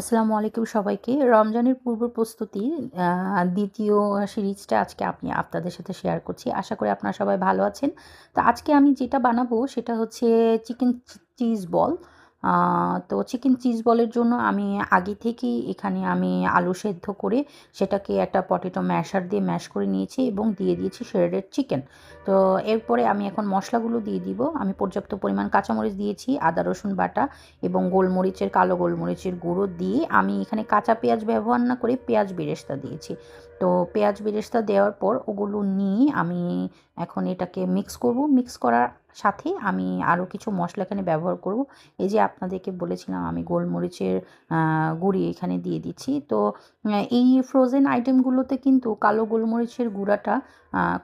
আসসালামু আলাইকুম সবাইকে। রমজানের পূর্ব প্রস্তুতি দ্বিতীয় সিরিজটা আজকে আপনি আপনাদের সাথে শেয়ার করছি। আশা করি আপনারা সবাই ভালো আছেন। তো আজকে আমি যেটা বানাবো সেটা হচ্ছে চিকেন চিজ বল তো চিকেন চিজ বলের জন্য আমি আগে থেকেই এখানে আমি আলু সেদ্ধ করে সেটাকে একটা পটেটো ম্যাশার দিয়ে ম্যাশ করে নিয়েছি এবং দিয়ে দিয়েছি শ্রেডেড চিকেন তো এরপরে আমি এখন মশলাগুলো দিয়ে দিব। আমি পর্যাপ্ত পরিমাণ কাঁচামরিচ দিয়েছি, আদা, রসুন বাটা এবং গোলমরিচের, কালো গোলমরিচের গুঁড়ো দিয়ে আমি এখানে কাঁচা পেঁয়াজ ব্যবহার না করে পেঁয়াজ বেরেস্তা দিয়েছি। তো পেঁয়াজ বেরেস্তা দেওয়ার পর ওগুলো নিয়ে আমি এখন এটাকে মিক্স করব। মিক্স করার সাথে আমি আরও কিছু মশলা এখানে ব্যবহার করব। এই যে আপনাদেরকে বলেছিলাম, আমি গোলমরিচের গুঁড়ি এখানে দিয়ে দিচ্ছি। তো এই ফ্রোজেন আইটেমগুলোতে কিন্তু কালো গোলমরিচের গুঁড়াটা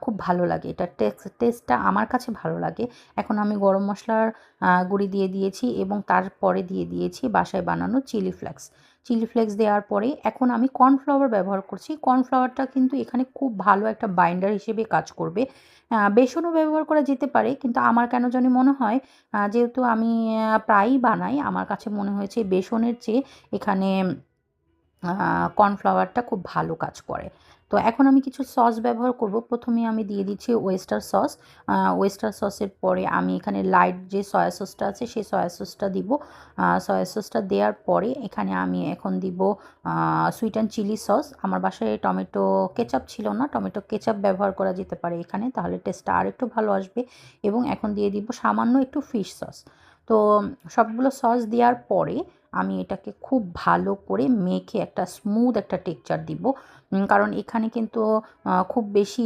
খুব ভালো লাগে। এটা টেস্ট টেস্টটা আমার কাছে ভালো লাগে। এখন আমি গরম মশলার গুঁড়ি দিয়ে দিয়েছি এবং তারপরে দিয়ে দিয়েছি বাসায় বানানো চিলি ফ্লেক্স চিলি ফ্লেক্স দেওয়ার পরে এখন আমি কর্নফ্লাওয়ার ব্যবহার করছি। কর্নফ্লাওয়ারটা কিন্তু এখানে খুব ভালো একটা বাইন্ডার হিসেবে কাজ করবে। বেসনও ব্যবহার করা যেতে পারে, কিন্তু আমার কেন জানি মনে হয় যেহেতু আমি প্রায়ই বানাই, আমার কাছে মনে হয়েছে বেসনের চেয়ে এখানে কর্নফ্লাওয়ারটা খুব ভালো কাজ করে। তো এখন আমি কিছু সস ব্যবহার করব। প্রথমে আমি দিয়ে দিচ্ছি ওয়েস্টার সস ওয়েস্টার সসের পরে আমি এখানে লাইট যে সয়া সসটা আছে, সেই সয়া সসটা দিব। সয়া সসটা দেওয়ার পরে এখানে আমি এখন দিব সুইট অ্যান্ড চিলি সস আমার বাসায় টমেটো কেচাপ ছিল না। টমেটো কেচাপ ব্যবহার করা যেতে পারে এখানে, তাহলে টেস্টটা আর একটু ভালো আসবে। এবং এখন দিয়ে দিব সামান্য একটু ফিশ সস তো সবগুলো সস দেওয়ার পরে আমি এটাকে খুব ভালো করে মেখে একটা স্মুথ একটা টেক্সচার দিব। কারণ এখানে কিন্তু খুব বেশি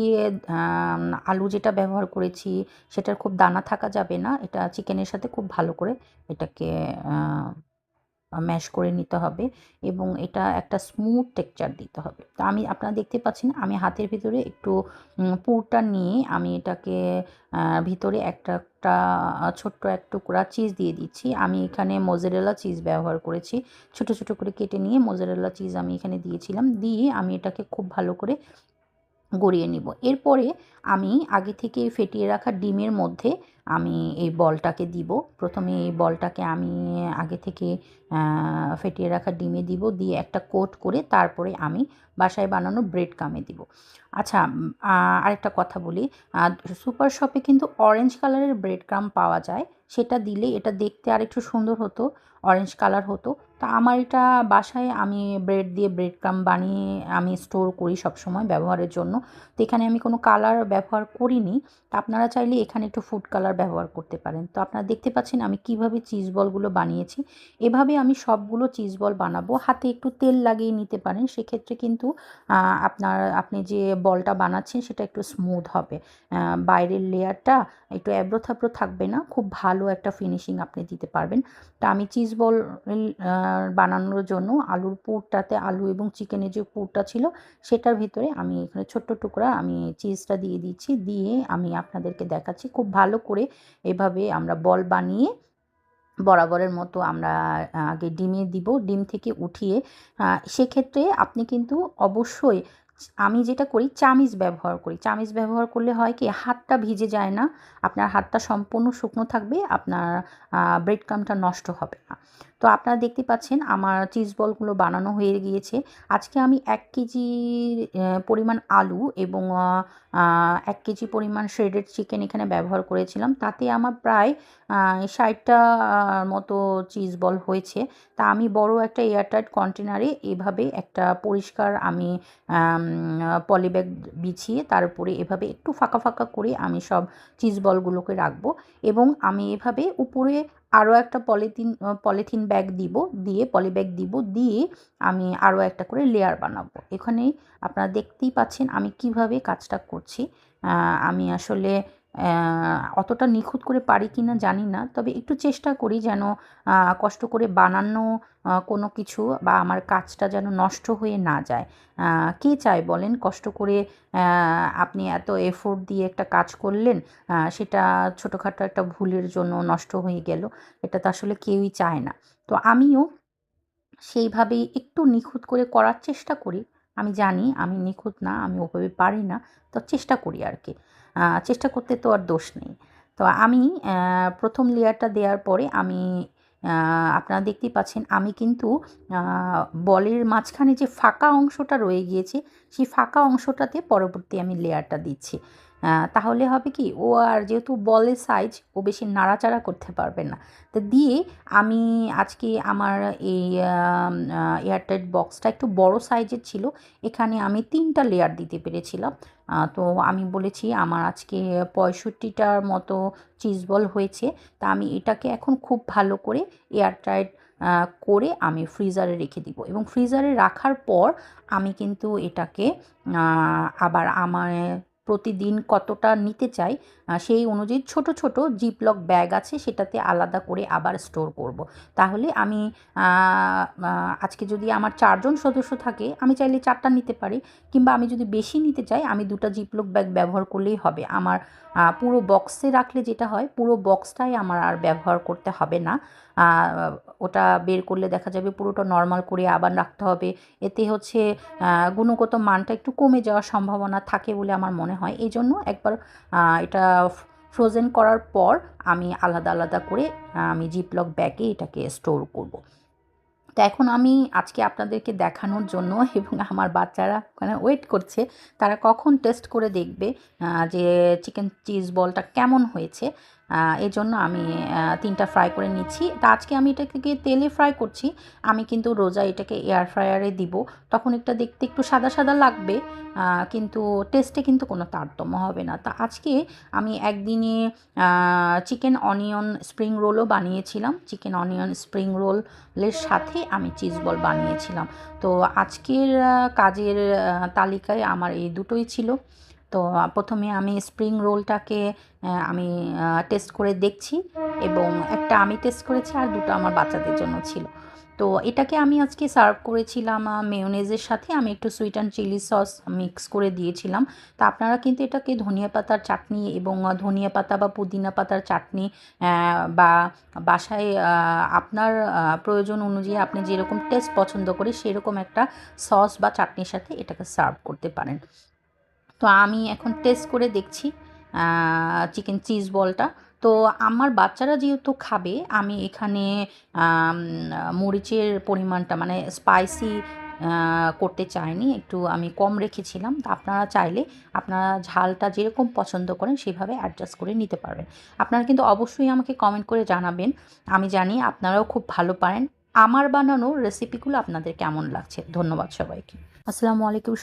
আলু যেটা ব্যবহার করেছি, সেটার খুব দানা থাকা যাবে না। এটা চিকেনের সাথে খুব ভালো করে এটাকে ম্যাশ করে নিতে হবে এবং এটা একটা স্মুথ টেক্সচার দিতে হবে। তো আমি, আপনারা দেখতে পাচ্ছেন, আমি হাতের ভিতরে একটু পুরটা নিয়ে আমি এটাকে ভিতরে একটা একটা ছোট্ট এক টুকরা চিজ দিয়ে দিচ্ছি। আমি এখানে মোজারেলা চিজ ব্যবহার করেছি। ছোট ছোট করে কেটে নিয়ে মোজারেলা চিজ আমি এখানে দিয়েছিলাম। দিয়ে আমি এটাকে খুব ভালো করে গড়িয়ে নিব। এরপরে আমি আগে থেকে ফেটিয়ে রাখা ডিমের মধ্যে আমি এই বলটাকে দিব। প্রথমে এই বলটাকে আমি আগে থেকে ফেটিয়ে রাখা ডিমে দিব। দিয়ে একটা কোট করে তারপরে আমি বাসায় বানানো ব্রেড কামে দিব। আচ্ছা আরেকটা কথা বলি। সুপার শপে কিন্তু অরেঞ্জ কালারের ব্রেড ক্রাম পাওয়া যায়। সেটা দিলে এটা দেখতে আর একটু সুন্দর হতো, অরেঞ্জ কালার হতো। তো আমার এটা বাসায় আমি ব্রেড দিয়ে ব্রেড ক্রাম বানিয়ে আমি স্টোর করি সবসময় ব্যবহারের জন্য। তো এখানে আমি কোনো কালার ব্যবহার করিনি। তো আপনারা চাইলে এখানে একটু ফুড কালার ব্যবহার করতে পারেন। তো আপনারা দেখতে পাচ্ছেন আমি কীভাবে চিজ বলগুলো বানিয়েছি। এভাবে আমি সবগুলো চিজ বল বানাবো। হাতে একটু তেল লাগিয়ে নিতে পারেন। সেক্ষেত্রে কিন্তু আপনার, আপনি যে বলটা বানাচ্ছেন সেটা একটু স্মুথ হবে। বাইরের লেয়ারটা একটু অ্যাব্রো থাব্রো থাকবে না। খুব ভালো একটা ফিনিশিং আপনি দিতে পারবেন। তা আমি চিজ বল বানানোর জন্য আলুর পুরটাতে আলু এবং চিকেনের যে পুরটা ছিল সেটার ভিতরে আমি এখানে ছোট্ট টুকরা আমি চিজটা দিয়ে দিচ্ছি। দিয়ে আমি আপনাদেরকে দেখাচ্ছি খুব ভালো করে এভাবে আমরা বল বানিয়ে বরাবরের মতো আমরা আগে ডিমে দিব। ডিম থেকে উঠিয়ে সেক্ষেত্রে আপনি কিন্তু অবশ্যই আমি যেটা করি চামিজ ব্যবহার করি। চামিজ ব্যবহার করলে হয় কি, হাতটা ভিজে যায় না, আপনার হাতটা সম্পূর্ণ শুকনো থাকবে, আপনার ব্রেড ক্রামটা নষ্ট হবে না। তো আপনারা দেখতে পাচ্ছেন, আমার চিজ বলগুলো বানানো হয়ে গিয়েছে। আজকে আমি এক কেজি পরিমাণ আলু এবং এক কেজি পরিমাণ শ্রেডেড চিকেন এখানে ব্যবহার করেছিলাম। তাতে আমার প্রায় ষাটটা মতো চিজ বল হয়েছে। তা আমি বড় একটা এয়ারটাইট কন্টেনারে এভাবে একটা পরিষ্কার আমি পলিব্যাগ বিছিয়ে তার উপরে এভাবে একটু ফাঁকা ফাঁকা করে আমি সব চিজ বলগুলোকে রাখব। এবং আমি এভাবে উপরে আরও একটা পলিথিন পলিথিন ব্যাগ দিব, দিয়ে পলি ব্যাগ দিব, দিয়ে আমি আরও একটা করে লেয়ার বানাবো। এখানে আপনারা দেখতেই পাচ্ছেন আমি কীভাবে কাজটা করছি। আমি আসলে অতটা নিখুঁত করে পারি কি না জানি না। তবে একটু চেষ্টা করি যেন কষ্ট করে বানানো কোনো কিছু বা আমার কাজটা যেন নষ্ট হয়ে না যায়। কে চায় বলেন? কষ্ট করে আপনি এত এফোর্ট দিয়ে একটা কাজ করলেন সেটা ছোটোখাটো একটা ভুলের জন্য নষ্ট হয়ে গেল, এটা তো আসলে কেউই চায় না। তো আমিও সেইভাবেই একটু নিখুঁত করে করার চেষ্টা করি। আমি জানি আমি নিখুঁত না, আমি ওভাবে পারি না, তো চেষ্টা করি আর কি চেষ্টা করতে তো আর দোষ নেই। তো আমি প্রথম লেয়ারটা দেওয়ার পরে আমি আপনারা দেখতেই পাচ্ছেন আমি কিন্তু বলের মাঝখানে যে ফাঁকা অংশটা রয়ে গিয়েছে, সেই ফাঁকা অংশটাতে পরবর্তী আমি লেয়ারটা দিচ্ছি। তাহলে হবে কি, ও আর যেহেতু বলের সাইজ ও বেশি নাড়াচাড়া করতে পারবে না। তো দিয়ে আমি আজকে আমার এই এয়ারটাইট বক্সটা একটু বড় সাইজের ছিল, এখানে আমি তিনটা লেয়ার দিতে পেরেছিলাম। তো আমি বলেছি, আমার আজকে পঁয়ষট্টিটার মতো চিজ বল হয়েছে, তা আমি এটাকে এখন খুব ভালো করে এয়ারটাইট করে আমি ফ্রিজারে রেখে দিব। এবং ফ্রিজারে রাখার পর আমি কিন্তু এটাকে আবার আমার প্রতিদিন কতটা নিতে চাই সেই অনুযায়ী ছোট ছোট জিপলক ব্যাগ আছে সেটাতে আলাদা করে আবার স্টোর করব। তাহলে আমি আজকে যদি আমার চারজন সদস্য থাকে, আমি চাইলে চারটা নিতে পারি, কিংবা আমি যদি বেশি নিতে চাই, আমি দুটো জিপলক ব্যাগ ব্যবহার করলেই হবে। আমার পুরো বক্সে রাখলে যেটা হয়, পুরো বক্সটাই আমার আর ব্যবহার করতে হবে না। ওটা বের করলে দেখা যাবে পুরোটা নর্মাল করে আবার রাখতে হবে। এতে হচ্ছে গুণগত মানটা একটু কমে যাওয়ার সম্ভাবনা থাকে বলে আমার মনে হয় এই জন্য একবার এটা ফ্রোজেন করার পর আমি আলাদা আলাদা করে আমি জিপলক ব্যাগে এটাকে স্টোর করব। তো এখন আমি আজকে আপনাদেরকে দেখানোর জন্য এবং আমার বাচ্চারা মানে ওয়েট করছে, তারা কখন টেস্ট করে দেখবে যে চিকেন চিজ বলটা কেমন হয়েছে এই জন্য আমি তিনটা ফ্রাই করে নিচ্ছি। তা আজকে আমি এটাকে তেলে ফ্রাই করছি। আমি কিন্তু রোজা এটাকে এয়ার ফ্রায়ারে দিব। তখন এটা দেখতে একটু সাদা সাদা লাগবে কিন্তু টেস্টে কিন্তু কোনো তারতম্য হবে না। তা আজকে আমি একদিনে চিকেন অনিয়ন স্প্রিং রোলও বানিয়েছিলাম। চিকেন অনিয়ন স্প্রিং রোলের সাথে আমি চিজ বল বানিয়েছিলাম। তো আজকের কাজের তালিকায় আমার এই দুটোই ছিল। তো প্রথমে আমি স্প্রিং রোলটাকে আমি টেস্ট করে দেখছি এবং একটা আমি টেস্ট করেছি আর দুটো আমার বাচ্চাদের জন্য ছিল। তো, এটাকে আমি আজকে সার্ভ করেছিলাম মেয়োনেজের সাথে। আমি একটু sweet and chilli sauce mix করে দিয়েছিলাম। তা আপনারা কিন্তু এটাকে ধনিয়া পাতার চাটনি এবং ধনিয়া পাতা বা পুদিনা পাতার চাটনি বা বাসায় আপনার প্রয়োজন অনুযায়ী আপনি যেরকম টেস্ট পছন্দ করে সেরকম একটা সস বা চাটনির সাথে এটাকে সার্ভ করতে পারেন। তো আমি এখন টেস্ট করে দেখছি চিকেন চিজ বলটা। তো আমার বাচ্চারা যেহেতু খাবে, আমি এখানে মরিচের পরিমাণটা মানে স্পাইসি করতে চাইনি। একটু আমি কম রেখেছিলাম। তো আপনারা চাইলে আপনারা ঝালটা যেরকম পছন্দ করেন, সেভাবে অ্যাডজাস্ট করে নিতে পারবেন। আপনারা কিন্তু অবশ্যই আমাকে কমেন্ট করে জানাবেন। আমি জানি আপনারাও খুব ভালো পারেন। আমার বানানো রেসিপিগুলো আপনাদের কেমন লাগছে? ধন্যবাদ সবাইকে। আসসালামু আলাইকুম